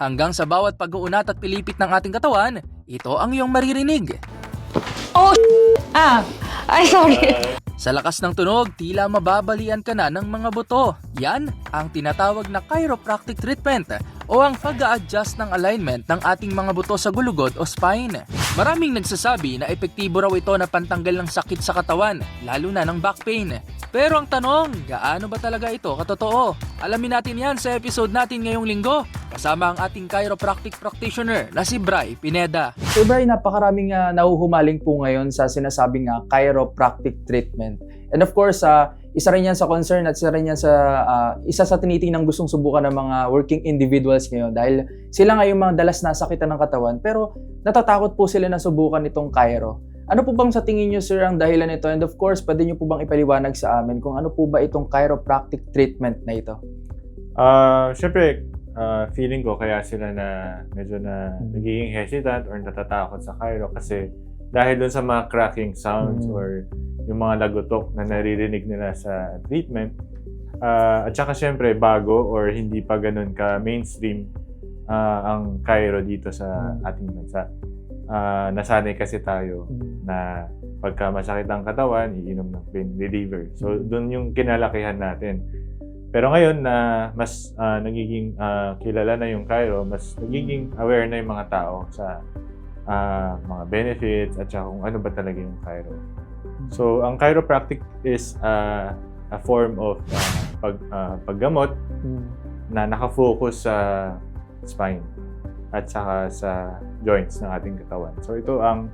Hanggang sa bawat pag-uunat at pilipit ng ating katawan, ito ang iyong maririnig. Oh, ah! Ay, sorry. Sa lakas ng tunog, tila mababalian ka na ng mga buto. Yan ang tinatawag na chiropractic treatment o ang pag adjust ng alignment ng ating mga buto sa gulugod o spine. Maraming nagsasabi na epektibo raw ito na pantanggal ng sakit sa katawan, lalo na ng back pain. Pero ang tanong, gaano ba talaga ito katotoo? Alamin natin yan sa episode natin ngayong linggo kasama ang ating chiropractic practitioner na si Bry Pineda. So Bri, napakaraming uh, nahuhumaling po ngayon sa sinasabing uh, chiropractic treatment. And of course, uh, isa rin yan sa concern at isa rin yan sa uh, isa sa tinitingnan gustong subukan ng mga working individuals ngayon dahil sila nga yung mga dalas nasakitan ng katawan pero natatakot po sila na subukan itong chiro. Ano po bang sa tingin nyo sir ang dahilan nito? And of course, pwede nyo po bang ipaliwanag sa amin kung ano po ba itong chiropractic treatment na ito? Ah, syempre, ah, feeling ko kaya sila na medyo na Mm. nagiging hesitant or natatakot sa Cairo kasi dahil dun sa mga cracking sounds Mm. or yung mga lagotok na naririnig nila sa treatment. Ah, at saka syempre, bago or hindi pa ganun ka mainstream ah, ang Cairo dito sa Mm. ating bansa. Ah, nasanay kasi tayo na pagka masakit ang katawan, iinom ng pain reliever. So, Mm. doon yung kinalakihan natin. Pero ngayon na mas ah, nagiging ah, kilala na yung Cairo, mas nagiging aware na yung mga tao sa ah, mga benefits at saka kung ano ba talaga yung Cairo. So, ang chiropractic is ah, a form of ah, pag, ah, paggamot na nakafocus sa spine at saka sa joints ng ating katawan. So, ito ang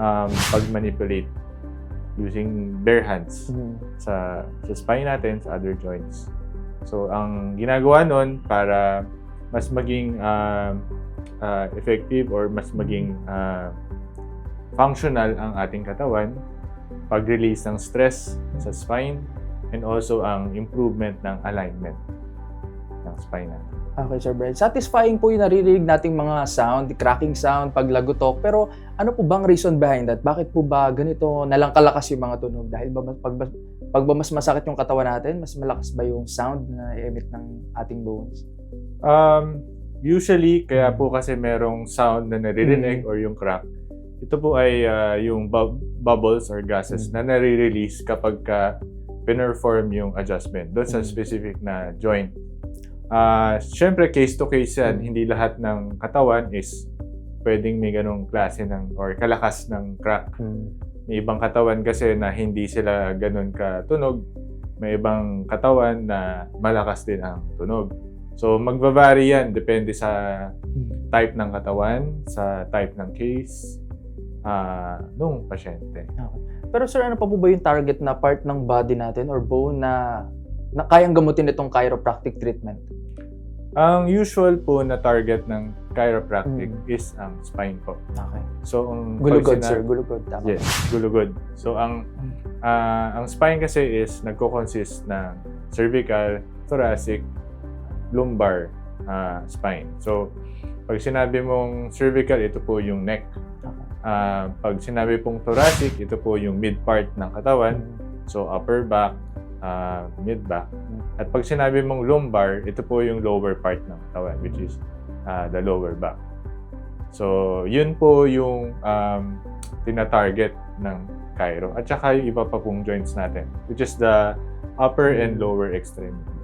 um, pag-manipulate using bare hands sa, sa spine natin, sa other joints. So, ang ginagawa nun para mas maging um, uh, effective or mas maging uh, functional ang ating katawan, pag-release ng stress sa spine, and also ang improvement ng alignment ng spine natin. Okay, Sir Brad. Satisfying po yung naririnig nating mga sound, cracking sound, paglagutok. Pero ano po bang reason behind that? Bakit po ba ganito nalang kalakas yung mga tunog? Dahil ba pag, pag ba mas masakit yung katawan natin, mas malakas ba yung sound na i-emit ng ating bones? Um, usually, kaya po kasi merong sound na naririnig or yung crack, ito po ay ah, yung bub- bubbles or gases na nare-release kapag ka pinerform yung adjustment doon sa Mm. specific na joint. Ah, Siyempre, case to case yan. Hindi lahat ng katawan is pwedeng may ganong klase ng or kalakas ng crack. May ibang katawan kasi na hindi sila ganun katunog. May ibang katawan na malakas din ang tunog. So, magbavari yan. Depende sa type ng katawan, sa type ng case, ah nung pasyente. Pero sir, ano pa po ba yung target na part ng body natin or bone na, na kayang gamutin itong chiropractic treatment? Ang usual po na target ng chiropractic Mm. is ang spine po. Okay. So, ang Gulugod, sir. Gulugod. Tama. Yes, gulugod. So, ang ah, ang spine kasi is nagko-consist ng cervical, thoracic, lumbar ah, spine. So, pag sinabi mong cervical, ito po yung neck. Ah, pag sinabi pong thoracic, ito po yung mid part ng katawan. So, upper back, ah, mid back. At pag sinabi mong lumbar, ito po yung lower part ng katawan, which is ah, the lower back. So, yun po yung um, tina-target ng Cairo. At saka yung iba pa pong joints natin, which is the upper and lower extremities.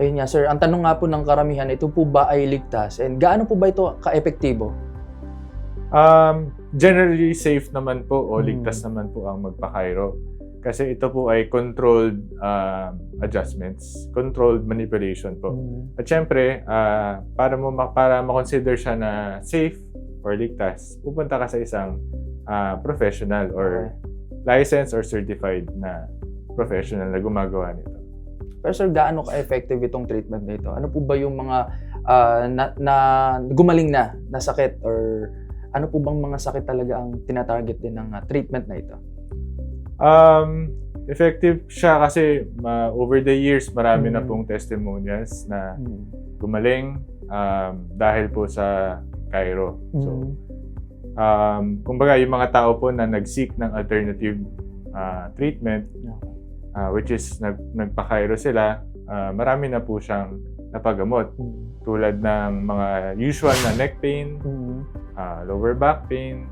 Ayun nga, sir. Ang tanong nga po ng karamihan, ito po ba ay ligtas? And gaano po ba ito ka-epektibo? Um, generally safe naman po o Hmm. ligtas naman po ang magpa-Cairo. Kasi ito po ay controlled um, adjustments, controlled manipulation po. At syempre, ah, para mo para ma-consider siya na safe or ligtas, pupunta ka sa isang ah, professional or licensed or certified na professional na gumagawa nito. Pero sir, gaano ka-effective itong treatment na ito? Ano po ba yung mga ah, na, na gumaling na na sakit or ano po bang mga sakit talaga ang tinatarget din ng ah, treatment na ito? Um, effective siya kasi ma- over the years marami na Mm. pong testimonials na gumaling um, dahil po sa Cairo. So, Mm. um, kumbaga yung mga tao po na nag-seek ng alternative ah, treatment, ah, which is nag, nagpa-Cairo sila, ah, marami na po siyang napagamot. Mm. Tulad ng mga usual na neck pain, Mm. ah, lower back pain,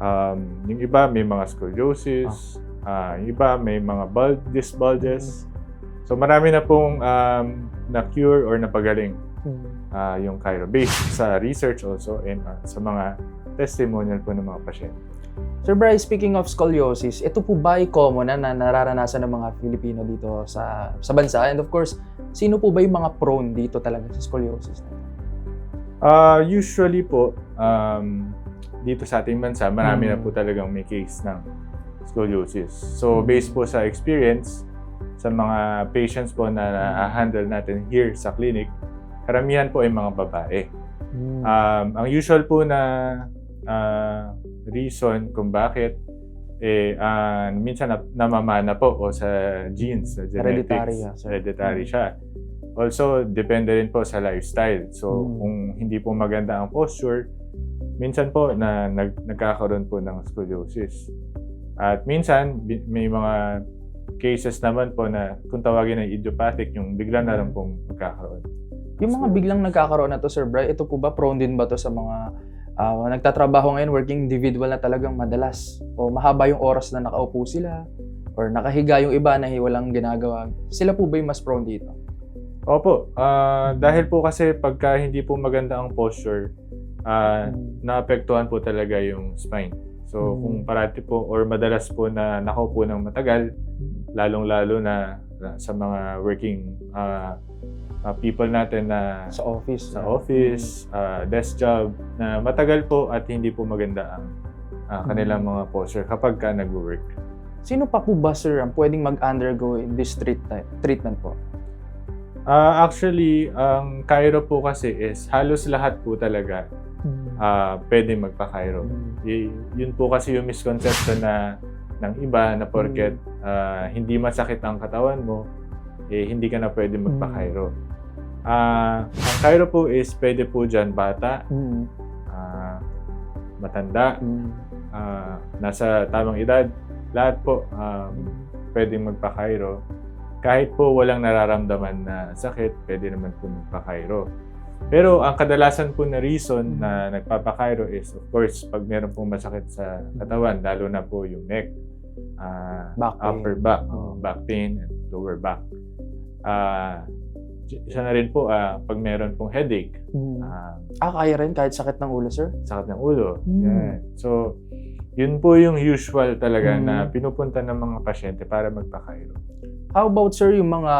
um, yung iba may mga scoliosis, ah, yung iba may mga bulge, disc bulges. So marami na pong um, na-cure or napagaling Mm. ah, yung Cairo based sa research also and ah, sa mga testimonial po ng mga pasyente. Sir Bryce, speaking of scoliosis, ito po ba ay common na, na nararanasan ng mga Filipino dito sa sa bansa? And of course, sino po ba yung mga prone dito talaga sa scoliosis? Ah, usually po, um, dito sa ating bansa, marami Mm. na po talagang may case ng scoliosis. So, based po sa experience, sa mga patients po na na-handle natin here sa clinic, karamihan po ay mga babae. Mm. Um, ang usual po na ah, reason kung bakit, eh, ah, minsan na, namamana po o sa genes, sa genetics. Hereditary, ah, sir. Hereditary siya. Also, depende rin po sa lifestyle. So, Mm. kung hindi po maganda ang posture, minsan po na nag, nagkakaroon po ng scoliosis. At minsan, may mga cases naman po na kung tawagin na idiopathic, yung bigla na lang pong magkakaroon. Yung mga biglang nagkakaroon na to, Sir Bry, ito po ba prone din ba to sa mga ah, nagtatrabaho ngayon, working individual na talagang madalas? O mahaba yung oras na nakaupo sila? Or nakahiga yung iba na walang ginagawa? Sila po ba yung mas prone dito? Opo, ah, dahil po kasi pagka hindi po maganda ang posture, ah, naapektuhan po talaga yung spine. So, Mm. kung parati po or madalas po na nakaupo ng matagal, lalong-lalo na na sa mga working ah, ah, people natin na Sa office? sa office, ah, desk job, na matagal po at hindi po maganda ang ah, kanilang Mm. mga posture kapag ka nag-work. Sino pa po ba, Sir, ang pwedeng mag-undergo in this treat- treatment po? Ah, actually, ang Cairo po kasi is halos lahat po talaga ah, pwede magpa-Cairo. Y- yun po kasi yung misconception na ng iba na porket ah, hindi masakit ang katawan mo, eh, hindi ka na pwede magpa-Cairo. Ah, ang Cairo po is pwede po dyan bata, ah, matanda, ah, nasa tamang edad, lahat po um, pwedeng magpa-Cairo. Kahit po walang nararamdaman na sakit, pwede naman po magpa-Cairo. Pero ang kadalasan po na reason na nagpapa-Cairo is of course pag meron pong masakit sa katawan, lalo na po yung neck, ah, Back pain. upper back, Oh. back pain, and lower back. Ah, isa na rin po ah, pag meron pong headache, Mm. ah, Ah, kaya rin kahit sakit ng ulo, Sir? sakit ng ulo. Mm. Yan. So, yun po yung usual talaga Mm. na pinupunta ng mga pasyente para magpa-Cairo. How about sir yung mga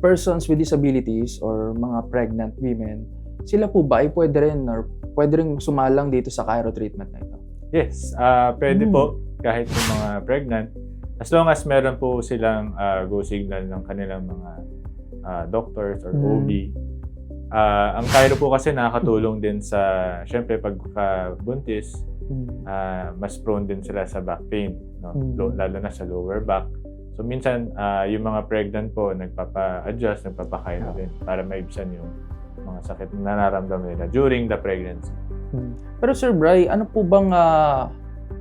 persons with disabilities or mga pregnant women, sila po ba ay pwede rin or pwede rin sumalang dito sa Cairo treatment na ito? Yes, ah pwede Mm. po kahit yung mga pregnant as long as meron po silang ah, go signal ng kanilang mga ah, doctors or Mm. OB. Ah, ang Cairo po kasi nakakatulong din sa, syempre pagka buntis, ah, mas prone din sila sa back pain, no? Mm. Lo- lalo na sa lower back. So minsan ah, yung mga pregnant po nagpapa-adjust, nagpapa-Cairo Ah. din para maibsan yung mga sakit na nararamdaman nila during the pregnancy. Pero Sir Bry, ano po bang ah,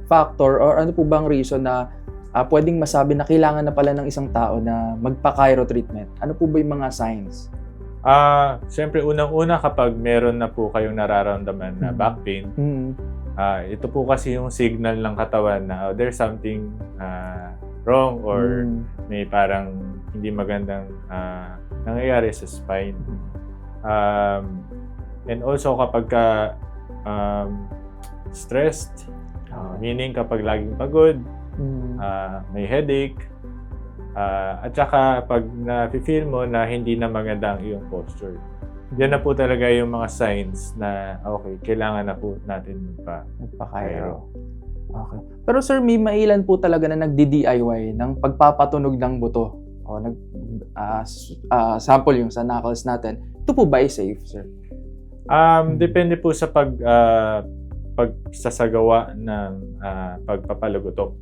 factor or ano po bang reason na ah, pwedeng masabi na kailangan na pala ng isang tao na magpa-Cairo treatment? Ano po ba yung mga signs? Ah, siyempre unang-una kapag meron na po kayong nararamdaman na Mm. back pain, Mm. Ah, ito po kasi yung signal ng katawan na oh, there's something ah, wrong or Mm. may parang hindi magandang ah, nangyayari sa spine. Um, and also kapag ka um, stressed, ah, meaning kapag laging pagod, Mm. ah, may headache, ah, at saka pag na-feel mo na hindi na maganda ang iyong posture. Yan na po talaga yung mga signs na okay, kailangan na po natin magpa. Magpa-Cairo. Okay. Pero sir, may mailan po talaga na nagdi-DIY ng pagpapatunog ng buto. O nag ah, s- ah, sample yung sa knuckles natin. Ito po ba ay safe, sir? Um, Hmm. depende po sa pag ah, pagsasagawa ng ah, pagpapalagutok.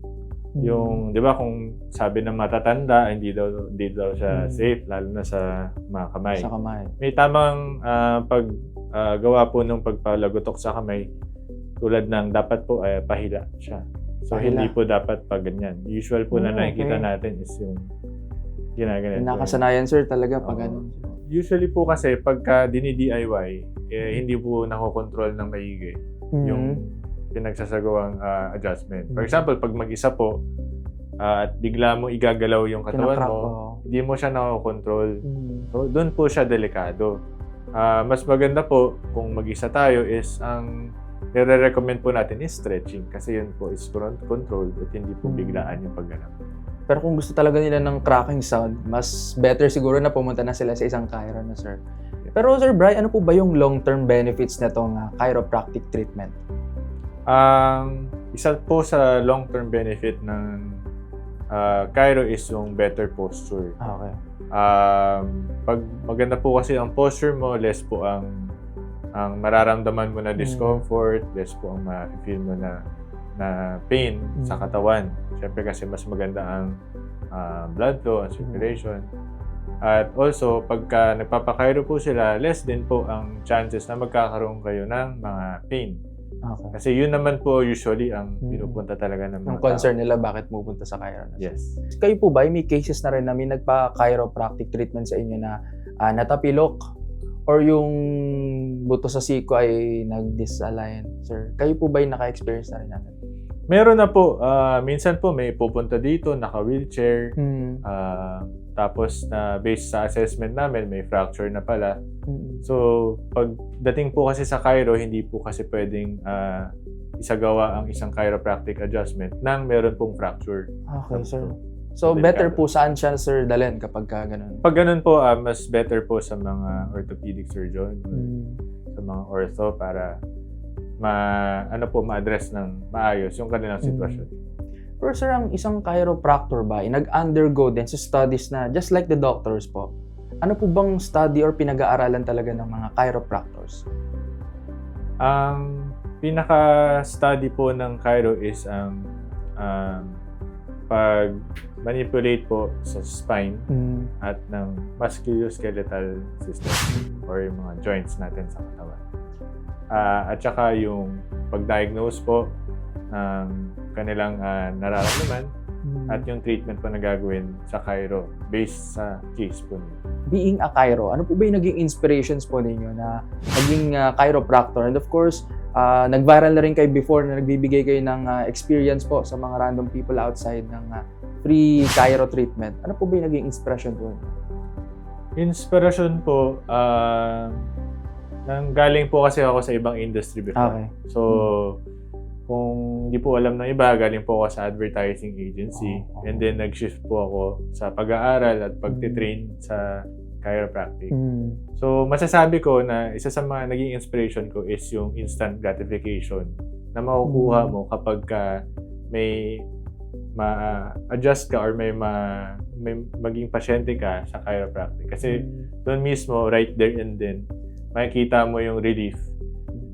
Hmm. Yung, 'di ba, kung sabi ng matatanda, hindi daw hindi daw siya Hmm. safe lalo na sa mga kamay. Sa kamay. May tamang ah, paggawa po ng pagpalagutok sa kamay tulad ng dapat po ay pahila siya. So Pahila. hindi po dapat pag ganyan. Usual po na Oh, nakikita okay. natin is yung ginaganon. po. Nakasanayan, sir, talaga pag ano. Usually po kasi pagka dini-DIY, eh, hindi po nakokontrol ng maigi yung pinagsasagawang ah, adjustment. For Mhm. example, pag mag-isa po ah, at bigla mo igagalaw yung katawan mo, hindi mo siya nakokontrol. Mm. So, doon po siya delikado. Ah, mas maganda po kung mag-isa tayo is ang nire-recommend po natin is stretching kasi yun po is con- controlled at hindi po Hmm. biglaan yung pagganap. Pero kung gusto talaga nila ng cracking sound, mas better siguro na pumunta na sila sa isang chiro na, sir. Pero, Sir Bry, ano po ba yung long-term benefits na itong chiropractic treatment? Ang isa po sa long-term benefit ng ah, Cairo is yung better posture. Ah, Okay. Um, pag maganda po kasi ang posture mo, less po ang ang mararamdaman mo na Mm. discomfort, less po ang ma-feel mo na na pain sa Mm. katawan. Siyempre kasi mas maganda ang ah, blood flow, ang circulation. At also, pagka nagpapakairo po sila, less din po ang chances na magkakaroon kayo ng mga pain. Okay. Kasi yun naman po usually ang Mm. pinupunta talaga ng mga Yung concern nila bakit pupunta sa chiro na. tao. Yes. Kayo po ba, may cases na rin na may nagpa-chiropractic treatment sa inyo na ah, natapilok or yung buto sa siko ay nag-disalign, sir? Kayo po ba yung naka-experience na rin natin? Meron na po, ah, minsan po may pupunta dito, naka-wheelchair, Hmm. ah, tapos na based sa assessment namin, may fracture na pala. Mm. So, pagdating po kasi sa Cairo, hindi po kasi pwedeng ah, isagawa ang isang chiropractic adjustment nang meron pong fracture. Okay, sir. So, Delikado. better po saan siya, sir, dalhin kapag ka ganun? Pag ganun po, ah, mas better po sa mga orthopedic surgeon, Hmm. sa mga ortho para ma ano po ma-address ng maayos yung kanilang Mm. Pero sir, ang isang chiropractor ba, ay nag-undergo din sa studies na, just like the doctors po, ano po bang study or pinag-aaralan talaga ng mga chiropractors? Ang pinaka-study po ng Cairo is ang um, pag manipulate po sa spine Hmm. at ng musculoskeletal system or yung mga joints natin sa katawan. Ah, at saka yung pag-diagnose po ng kanilang ah, nararamdaman at yung treatment po na gagawin sa Cairo based sa case po nila. being a chiro, ano po ba yung naging inspirations po ninyo na naging uh, chiropractor? And of course, uh, nag-viral na rin kayo before na nagbibigay kayo ng uh, experience po sa mga random people outside ng uh, free chiro treatment. Ano po ba yung naging inspiration po? Inspiration po, ah, nang galing po kasi ako sa ibang industry before. Okay. So, kung hindi po alam ng iba, galing po ako sa advertising agency. Oh. And then, nag-shift po ako sa pag-aaral at pagtitrain sa chiropractic. Mm. So, masasabi ko na isa sa mga naging inspiration ko is yung instant gratification na makukuha Mm. mo kapag ka may ma-adjust ka or may, ma, may maging pasyente ka sa chiropractic. Kasi doon mismo, right there and then, makikita mo yung relief,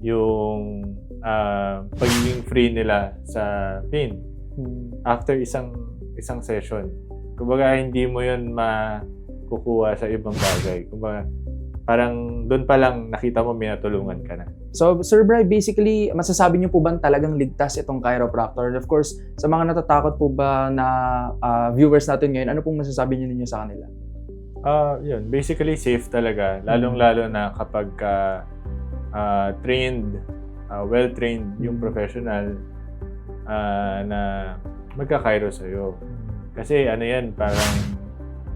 yung ah, pagiging free nila sa pain Mm. after isang isang session. Kumbaga, hindi mo yun makukuha sa ibang bagay. Kumbaga, parang doon pa lang nakita mo minatulungan ka na. So, Sir Bry, basically, masasabi niyo po ba talagang ligtas itong chiropractor? And of course, sa mga natatakot po ba na ah, viewers natin ngayon, ano pong masasabi niyo ninyo sa kanila? Ah, yun. Basically, safe talaga. Lalong-lalo na kapag ka, ah, trained, ah, well-trained yung Mm. professional ah, na magkakairo sa'yo. Kasi ano yan, parang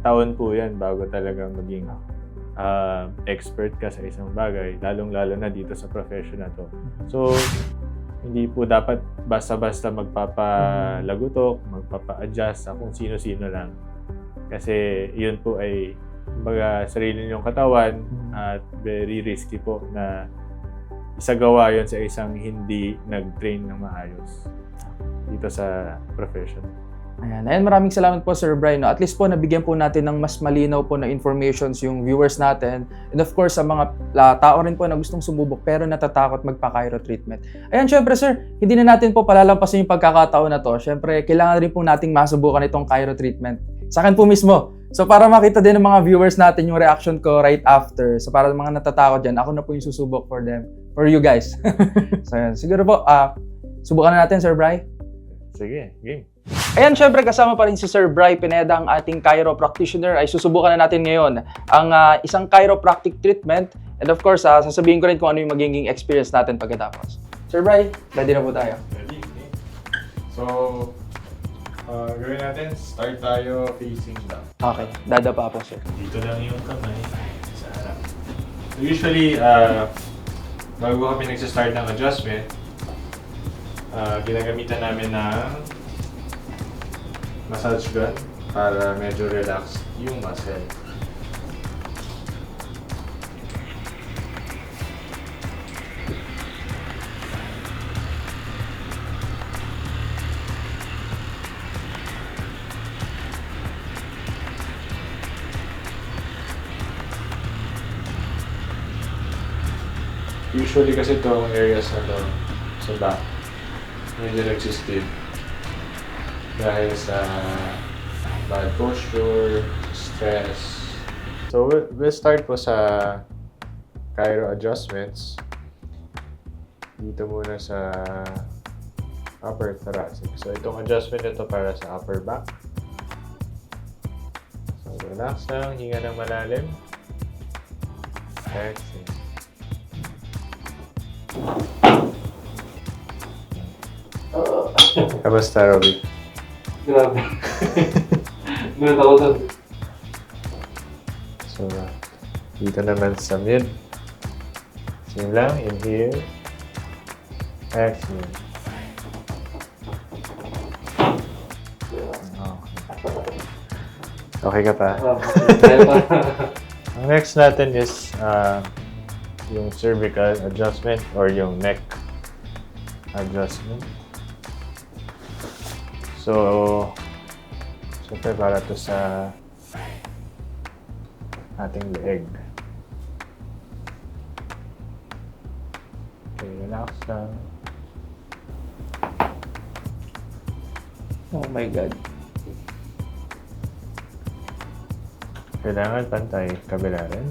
taon po yan bago talaga maging ah, expert ka sa isang bagay. Lalong-lalo na dito sa profession na to. So, hindi po dapat basta-basta magpapalagutok, magpapa-adjust sa kung sino-sino lang. Kasi yun po ay kumbaga sarili niyong katawan at very risky po na isagawa yon sa isang hindi nag-train ng maayos dito sa profession. Ayan. Ayan, maraming salamat po Sir Brian. At least po nabigyan po natin ng mas malinaw po na informations yung viewers natin. And of course, sa mga la, tao rin po na gustong sumubok pero natatakot magpa-Cairo treatment. Ayan, syempre sir, hindi na natin po palalampasin yung pagkakataon na to. Syempre, kailangan rin po nating masubukan itong Cairo treatment. Sa akin po mismo. So para makita din ng mga viewers natin yung reaction ko right after. So para mga natatakot dyan, ako na po yung susubok for them. For you guys. so yan. Siguro po, ah, subukan na natin Sir Bry. Sige, game. Ayan, syempre kasama pa rin si Sir Bry Pineda, ang ating Cairo practitioner. Ay susubukan na natin ngayon ang ah, isang chiropractic treatment. And of course, ah, sasabihin ko rin kung ano yung magiging experience natin pagkatapos. Sir Bry, ready na po tayo. Ready? Okay. So, uh, gawin natin, start tayo facing down. Okay, dada pa po sir. Dito lang yung kamay sa harap. So usually, uh, bago kami nagsa-start ng adjustment, uh, ginagamitan namin ng massage gun para medyo relax yung muscle. Usually kasi itong areas na to sa back, medyo nagsistid dahil sa bad posture, stress. So we'll start po sa Cairo adjustments. Dito muna sa upper thoracic. So itong adjustment nito para sa upper back. So relax lang, hinga ng malalim. Exhale. Kamusta, Robby? Grabe. Gulat ako dun. So, uh, dito naman sa mid. Same lang, inhale. Exhale. Okay. Okay ka pa? Ah. Ang next natin is uh, yung cervical adjustment or yung neck adjustment. So, syempre para to sa ating leg. Okay, relax lang. Oh my God. Kailangan pantay, kabila rin.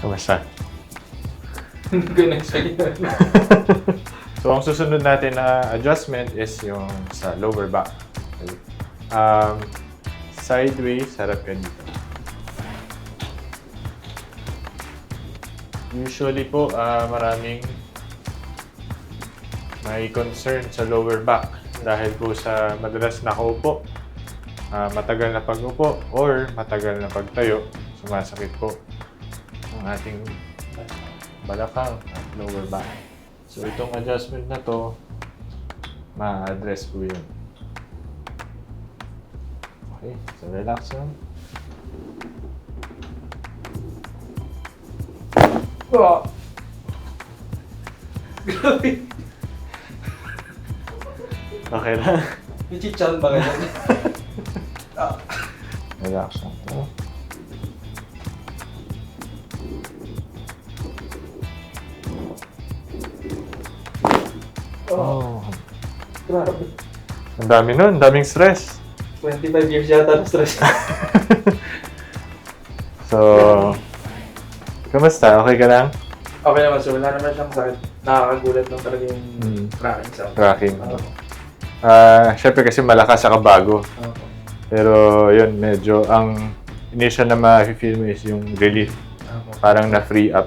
Kamusta? Na-expect yun. So, ang susunod natin na adjustment is yung sa lower back. Um, sideways, harap ka dito. Usually po, ah, maraming may concern sa lower back dahil po sa madalas nakaupo, ah, matagal na pag-upo, or matagal na pagtayo, sumasakit po ang ating balakang at lower back. So itong adjustment na to, ma-address po yun. Okay, so relax lang. Oh. Grabe. Okay lang. May chichan ba ganyan? Relax lang to. Oh. Grabe. Ang dami nun, ang daming stress. 25 years yata na stress. So, kamusta? Okay ka lang? Okay naman sir, wala naman siyang sakit. Nakakagulat lang talaga yung Hmm. tracking sound. Tracking. Oo. Ah, syempre kasi malakas sa kabago. Oo. Pero yun, medyo ang initial na ma-feel mo is yung relief. Oo. Parang na-free up.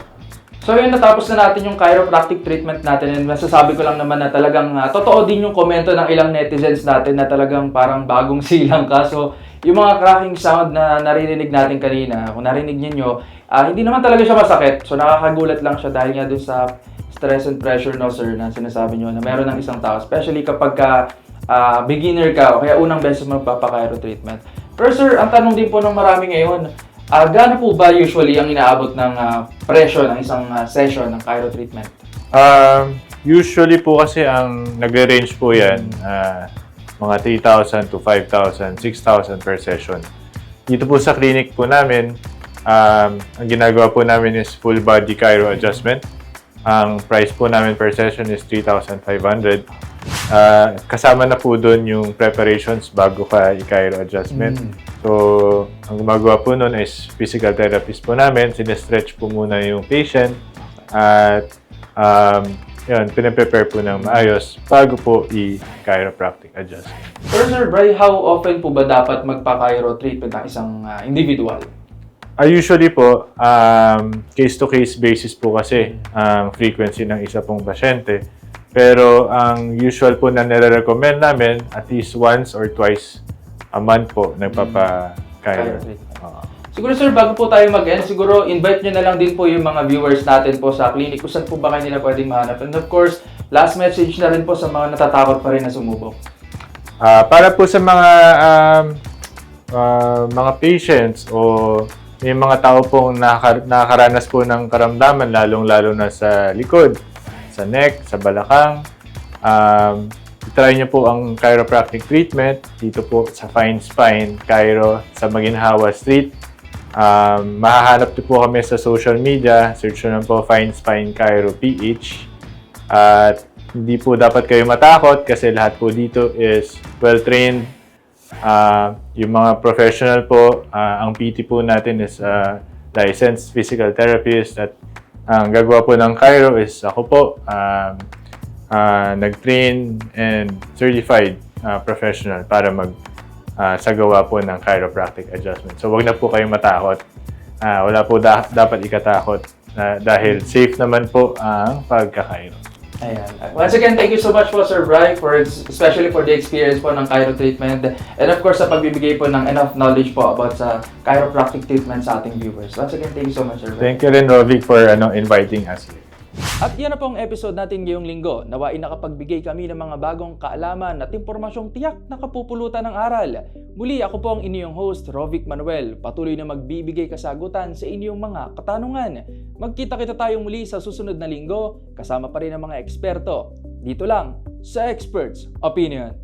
So yun, natapos na natin yung chiropractic treatment natin and masasabi ko lang naman na talagang ah, totoo din yung komento ng ilang netizens natin na talagang parang bagong silang ka. So yung mga cracking sound na naririnig natin kanina, kung narinig niyo ah, hindi naman talaga siya masakit. So nakakagulat lang siya dahil nga dun sa stress and pressure no sir na sinasabi niyo na meron ng isang tao. Especially kapag ka ah, beginner ka o kaya unang beses magpapakairo treatment. Pero sir, ang tanong din po ng marami ngayon, Ah, gaano po ba usually ang inaabot ng ah, presyo ng isang ah, session ng Cairo treatment? Um, usually po kasi ang nagre-range po yan, ah, mga 3,000 to 5,000, 6,000 per session. Dito po sa clinic po namin, um, ang ginagawa po namin is full body Cairo adjustment. Ang price po namin per session is 3,500. Ah, kasama na po doon yung preparations bago ka i-Cairo adjustment. Mm. So, ang gumagawa po noon is physical therapist po namin. Sinestretch po muna yung patient at um, yun, pinaprepare po ng maayos bago po i-chiropractic adjustment. Pero Sir Bry, how often po ba dapat magpa-Cairo treatment ng isang ah, individual? Ah, usually po, um, case-to-case basis po kasi ang frequency ng isa pong pasyente. Pero ang usual po na nire-recommend namin, at least once or twice a month po nagpapa-chiro. Oo. Siguro sir, bago po tayo mag-end, siguro invite nyo na lang din po yung mga viewers natin po sa clinic kung saan po ba kayo nila pwedeng mahanap. And of course, last message na rin po sa mga natatakot pa rin na sumubok. Ah, para po sa mga um, ah, mga patients o may mga tao pong nakaka- nakakaranas po ng karamdaman lalong-lalo na sa likod, sa neck, sa balakang. Um, try nyo po ang chiropractic treatment dito po sa Fine Spine, Cairo, sa Maginhawa Street. Um, mahahanap niyo po kami sa social media. Search nyo lang po Fine Spine Cairo PH. At hindi po dapat kayo matakot kasi lahat po dito is well-trained. Ah, yung mga professional po, ah, ang PT po natin is ah, licensed physical therapist at ang gagawa po ng Cairo is ako po, um, ah, nag-train and certified ah, professional para mag ah, sagawa po ng chiropractic adjustment. So wag na po kayong matakot. Ah, wala po da- dapat ikatakot ah, dahil safe naman po ang pagka-Cairo. Ayan. Once again, thank you so much po Sir Bry, for, especially for the experience po ng Cairo treatment. And of course, sa pagbibigay po ng enough knowledge po about sa chiropractic treatment sa ating viewers. Once again, thank you so much Sir Bry. Thank you rin, Rovic, for ano, inviting us here. At yan na po ang episode natin ngayong linggo. Nawain nakapagbigay kami ng mga bagong kaalaman at impormasyong tiyak na kapupulutan ng aral. Muli ako po ang inyong host, Rovic Manuel. Patuloy na magbibigay kasagutan sa inyong mga katanungan. Magkita-kita tayo muli sa susunod na linggo, kasama pa rin ang mga eksperto. Dito lang sa Experts Opinion.